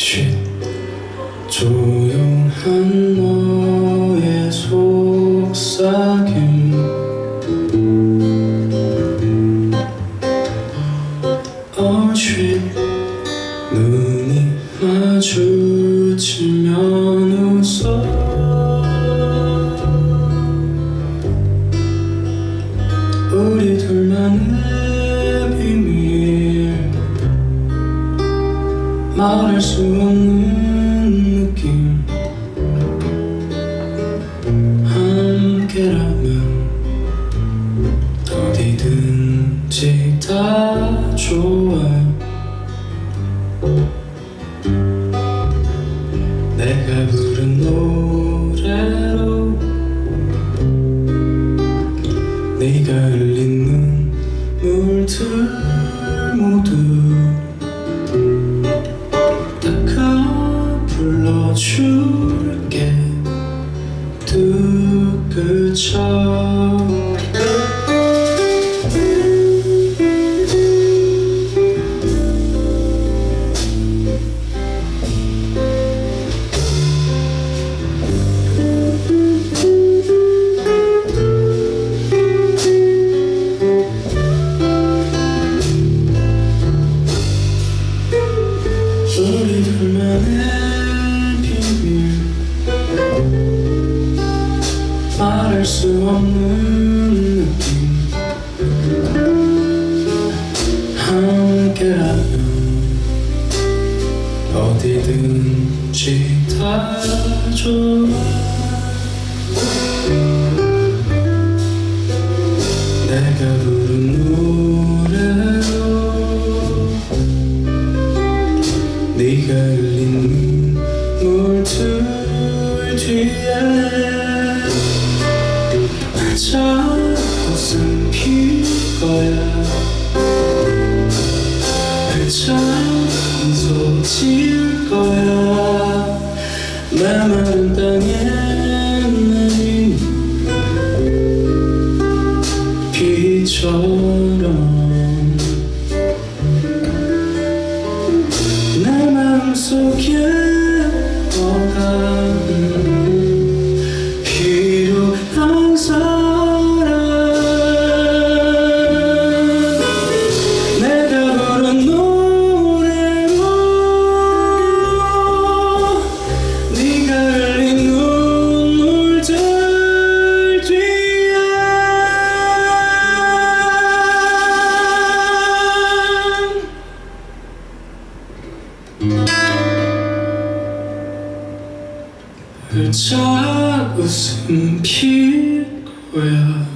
쉿 조용한 너의 속삭임. 어쉿 눈이 마주치면 웃어 말할 수 없는 느낌. 함께라면 어디든지 다 좋아 내가 부른 노래로 네가 흘린 눈물들 모 안아줄게. 두 끝처럼. 없는 느낌 함께라면 어디든지 다 좋아. 내가 부른 노래로 네가 흘린 눈물들 뒤에 창도 지을 거야. 내 말은 딴 활짝 웃음 필 거야